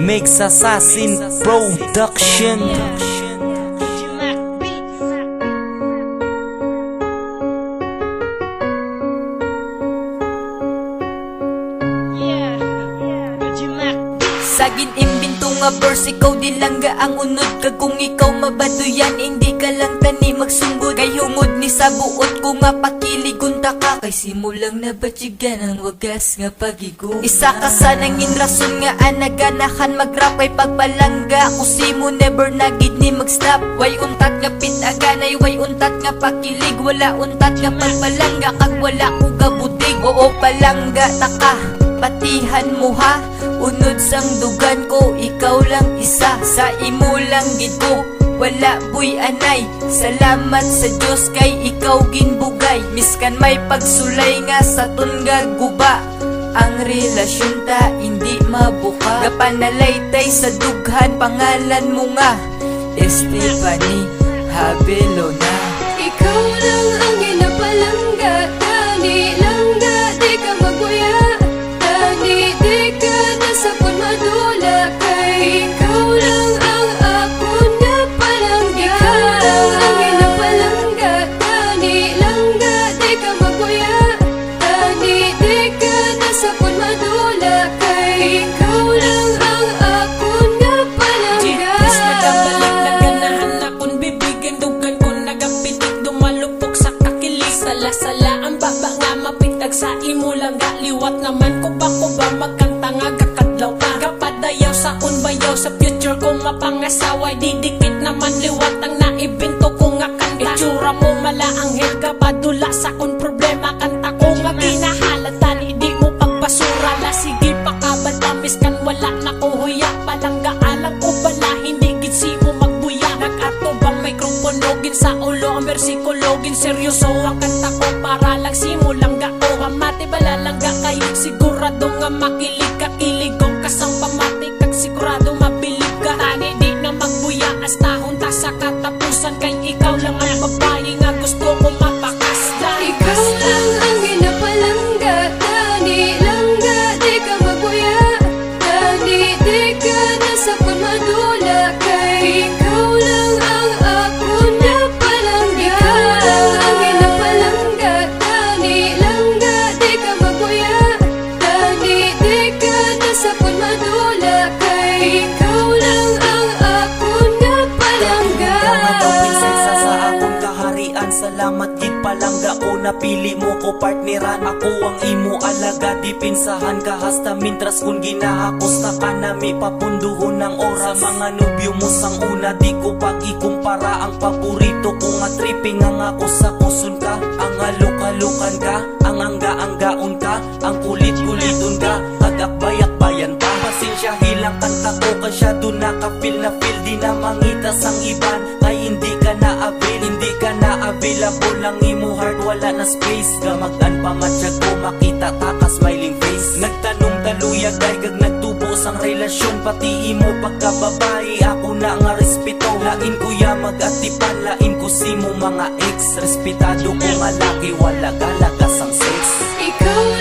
Mix Assassin Production Sagin imbinto nga verse ikaw di lang ang unod. Ka kung ikaw mabaduyan hindi ka lang tani magsunggod kay hungod ni sa buot ko nga pakiligunta ka kay simulang nabatsigan ang wagas nga pagigo. Isa ka sa nangin rason nga anaganahan magrap kay pagpalangga kusimo never nagid ni magstop way untat nga pitaganay way untat nga pakilig. Wala untat nga pagpalangga kag wala ko gabutig. Oo palangga taka Patihan mo ha? Unod sang dugan ko Ikaw lang isa. Sa imo lang gid Wala boy anay. Salamat sa Diyos kay ikaw ginbugay. Miskan may pagsulay nga sa tunga guba. Ang relasyon ta hindi mabuka. Gapanalay sa dughan pangalan mo nga. Estefany Habelona Sala-sala ang baba nga mapitag sa imo lang Liwat naman ko ba ko ba magkanta nga kakadlaw ka Kapadayaw sa unbayaw sa future ko mapangasaway Didikit naman liwat ang naibinto ko nga kanta. Itsura mo mala mikroponogin sa ulo ang bersikologin Seryoso ang kanta ko para lang simulang ga ko Hamati bala lang ga kay sigurado nga makilig ka Iligong kaharian Salamat gid palangga ko napili mo ko partneran. Ako ang imo alaga di pinsahan ka hasta mintras kung ginahakos na ka na may papunduhon ng oras. Sa mga nubyo mo sang una di ko pag ikumpara Ang paborito ko nga tripping. Ang ako sa kusun ka Ang aluk-alukan ka, ang angga-anggaon ka Ang kulit-kuliton ka, agak-bayak-bayan pa Pasensya hilang kanta ko kasya doon nakapil na feel Di na mangitas ang iban Kay hindi ka na avail ka available Lang imo heart wala na space. Gamagdan pa matsyag ko makita ta ka smiling face. Nagtanong taluyag ay kag nagtubo sang relasyon. Pati imo pagkababae Ako na nga respeto. Lain ko ya magatipan Lain ko si mo mga ex. Respetado ko nga laki Wala galagas ang sex. Ikaw